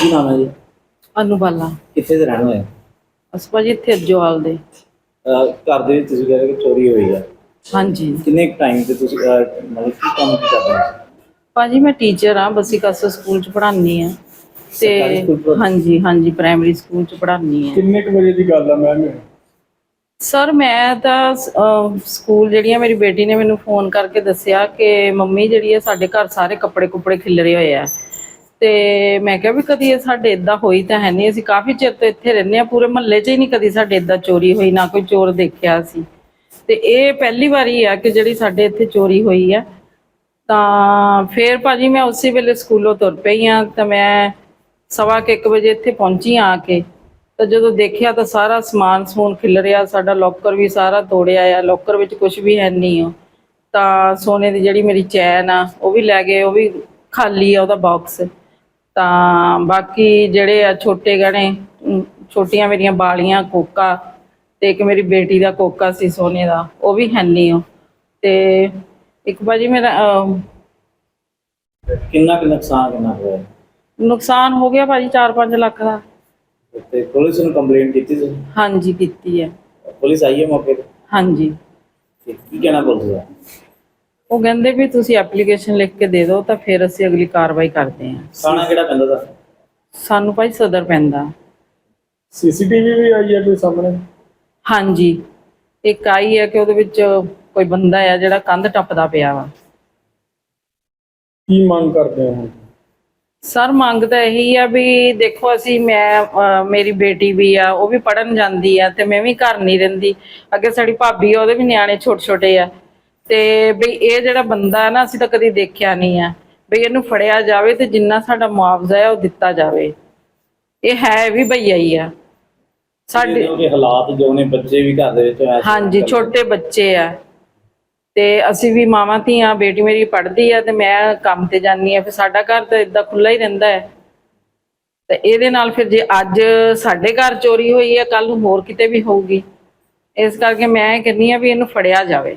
ਕੀ ਨਾਮ ਹੈ ਜੀ? ਅਨੁਬਾਲਾ। ਕਿੱਥੇ ਦੇ ਰਹਿਣ ਵਾਲੇ ਹੋ? ਅਸੀਂ ਭਾਜੀ ਇੱਥੇ ਅਜਵਾਲ ਦੇ। ਅਹ ਘਰ ਦੇ ਵਿੱਚ ਤੁਸੀਂ ਕਹਿ ਰਹੇ ਕਿ ਚੋਰੀ ਹੋਈ ਹੈ ਹਾਂਜੀ। ਕਿੰਨੇ ਟਾਈਮ ਤੇ ਤੁਸੀਂ ਅਹ, ਮਤਲਬ ਕੀ ਕੰਮ ਕੀ ਕਰਦੇ ਹੋ? ਭਾਜੀ ਮੈਂ ਟੀਚਰ ਆ ਬਸਿਕਸ ਸਕੂਲ ਚ ਪੜ੍ਹਾਉਂਦੀ ਆ। ਸਰਕਾਰੀ ਤੇ ਹਾਂਜੀ ਹਾਂਜੀ ਪ੍ਰਾਇਮਰੀ ਸਕੂਲ ਚ ਪੜ੍ਹਾਉਂਦੀ ਆ। ਕਿੰਨੇ ਕੁ ਵਜੇ ਦੀ ਗੱਲ ਆ ਮੈਮ ਸਰ ਮੈਂ ਤਾਂ ਅਹ, ਸਕੂਲ ਜਿਹੜੀ ਆ ਮੇਰੀ ਬੇਟੀ ਨੇ ਮੈਨੂੰ ਫੋਨ ਕਰਕੇ ਦੱਸਿਆ ਕਿ ਮੰਮੀ ਜਿਹੜੀ ਆ ਸਾਡੇ ਘਰ ਸਾਰੇ ਕੱਪੜੇ ਕੁਪੜੇ ਖਿਲਰੇ ਹੋਏ ਆ। ਤੇ ਮੈਂ ਕਿਹਾ ਵੀ ਕਦੀ ਇਹ ਸਾਡੇ ਇਦਾਂ ਹੋਈ ਤਾਂ ਹੈ ਨਹੀਂ। ਅਸੀਂ ਕਾਫੀ ਚਿਰ ਤੋਂ ਇੱਥੇ ਰਹਿੰਦੇ ਆ ਪੂਰੇ ਮਹੱਲੇ 'ਚ ਹੀ ਨਹੀਂ ਕਦੀ ਸਾਡੇ ਇਦਾਂ ਚੋਰੀ ਹੋਈ, ਨਾ ਕੋਈ ਚੋਰ ਦੇਖਿਆ ਸੀ। ਤੇ ਇਹ ਪਹਿਲੀ ਵਾਰੀ ਆ ਕਿ ਜਿਹੜੀ ਸਾਡੇ ਇੱਥੇ ਚੋਰੀ ਹੋਈ ਆ। ਤਾਂ ਫੇਰ ਭਾਜੀ ਮੈਂ ਉਸੇ ਵੇਲੇ ਸਕੂਲੋਂ ਤੁਰ ਪਈ ਆ, ਤਾਂ ਮੈਂ ਸਵਾ ਕੇ ਇੱਕ ਵਜੇ ਇੱਥੇ ਪਹੁੰਚੀ ਆ ਕੇ। ਤਾਂ ਜਦੋਂ ਦੇਖਿਆ ਤਾਂ ਸਾਰਾ ਸਮਾਨ ਸਮੂਨ ਖਿਲ ਰਿਹਾ, ਸਾਡਾ ਲੋਕਰ ਵੀ ਸਾਰਾ ਤੋੜਿਆ ਆ, ਲੋਕਰ ਵਿੱਚ ਕੁਝ ਵੀ ਹੈ ਨਹੀਂ ਆ। ਤਾਂ ਸੋਨੇ ਦੀ ਜਿਹੜੀ ਮੇਰੀ ਚੈਨ ਆ, ਉਹ ਵੀ ਲੈ ਗਏ, ਉਹ ਵੀ ਖਾਲੀ ਆ ਉਹਦਾ ਬਾਕਸ ਤਾਂ ਬਾਕੀ ਜਿਹੜੇ ਆ ਛੋਟੇ ਅਮ, ਛੋਟੀਆਂ ਮੇਰੀਆਂ ਬਾਲੀਆਂ ਕੋਕਾ ਤੇ ਇੱਕ ਮੇਰੀ ਬੇਟੀ ਦਾ ਕੋਕਾ ਸੀ ਸੋਨੇ ਦਾ ਉਹ ਵੀ ਹੈ ਨਹੀਂ ਉਹ ਤੇ ਇੱਕ ਭਾਜੀ ਮੇਰਾ ਅਮ, ਕਿੰਨਾ ਕੁ ਨੁਕਸਾਨ ਕਿੰਨਾ ਕੁ ਹੋਇਆ? ਨੁਕਸਾਨ ਹੋ ਗਿਆ ਭਾਜੀ 4-5 ਲੱਖ ਦਾ। ਤੇ ਪੁਲਿਸ ਨੂੰ ਕੰਪਲੇਂਟ ਕੀਤੀ ਤੁਸੀਂ? ਹਾਂਜੀ ਕੀਤੀ ਹੈ ਪੁਲਿਸ ਆਈ ਹੈ ਮੌਕੇ ਤੇ? ਹਾਂਜੀ। ਤੇ ਕੀ ਕਹਿਣਾ ਪੁਲਿਸ ਦਾ? ਉਹ ਕਹਿੰਦੇ ਵੀ ਤੁਸੀਂ ਐਪਲੀਕੇਸ਼ਨ ਲਿਖ ਕੇ ਦੇ ਦਿਓ ਤਾਂ ਫਿਰ ਅਸੀਂ ਅਗਲੀ ਕਾਰਵਾਈ ਕਰਦੇ ਹਾਂ। ਸਾਣਾ ਕਿਹੜਾ ਪੈਂਦਾ ਦਾ? ਸਾਨੂੰ ਭਾਈ ਸਦਰ ਪੈਂਦਾ। ਸੀਸੀਟੀਵੀ ਵੀ ਆਈ ਹੈ ਕੋਈ ਸਾਹਮਣੇ? ਹਾਂਜੀ। ਇੱਕ ਆਈ ਹੈ ਕਿ ਉਹਦੇ ਵਿੱਚ ਕੋਈ ਬੰਦਾ ਆ ਜਿਹੜਾ ਕੰਧ ਟੱਪਦਾ ਪਿਆ ਵਾ। ਕੀ ਮੰਗ ਕਰਦੇ ਹੋ? ਹੁਣ ਸਰ ਮੰਗ ਤਾਂ ਇਹੀ ਆ ਵੀ ਦੇਖੋ ਅਸੀਂ ਮੈਂ ਅਹ, ਮੇਰੀ ਬੇਟੀ ਵੀ ਆ ਉਹ ਵੀ ਪੜਨ ਜਾਂਦੀ ਆ ਤੇ ਮੈਂ ਵੀ ਘਰ ਨਹੀਂ ਰਹਿੰਦੀ। ਅੱਗੇ ਸਾਡੀ ਭਾਬੀ ਆ ਉਹਦੇ ਵੀ ਨਿਆਣੇ ਛੋਟੇ ਛੋਟੇ ਆ। ਤੇ ਵੀ ਇਹ ਜਿਹੜਾ ਬੰਦਾ ਹੈ ਨਾ ਅਸੀਂ ਤਾਂ ਕਦੀ ਦੇਖਿਆ ਨਹੀਂ ਆ। ਵੀ ਇਹਨੂੰ ਫੜਿਆ ਜਾਵੇ ਤੇ ਜਿੰਨਾ ਸਾਡਾ ਮੁਆਵਜ਼ਾ ਹੈ ਉਹ ਦਿੱਤਾ ਜਾਵੇ। ਇਹ ਹੈ ਵੀ ਭਈਆ ਹੀ ਆ। ਸਾਡੇ ਸਾਡੇ ਹਾਲਾਤ ਜੋ ਨੇ ਬੱਚੇ ਵੀ ਘਰ ਦੇ ਵਿੱਚ ਐਸੇ ਹਾਂਜੀ ਛੋਟੇ ਬੱਚੇ ਆ। ਤੇ ਅਸੀਂ ਵੀ ਮਾਵਾਂ ਧੀਆਂ ਬੇਟੀ ਮੇਰੀ ਪੜ੍ਹਦੀ ਆ ਤੇ ਮੈਂ ਕੰਮ ਤੇ ਜਾਂਦੀ ਆ। ਫਿਰ ਸਾਡਾ ਘਰ ਤਾਂ ਇਦਾਂ ਖੁੱਲਾ ਹੀ ਰਹਿੰਦਾ ਹੈ। ਤੇ ਇਹਦੇ ਨਾਲ ਫਿਰ ਜੇ ਅੱਜ ਸਾਡੇ ਘਰ ਚੋਰੀ ਹੋਈ ਹੈ ਕੱਲ ਨੂੰ ਹੋਰ ਕਿਤੇ ਵੀ ਹੋਊਗੀ। ਇਸ ਕਰਕੇ ਮੈਂ ਕਹਿੰਦੀ ਆ ਵੀ ਇਹਨੂੰ ਫੜਿਆ ਜਾਵੇ।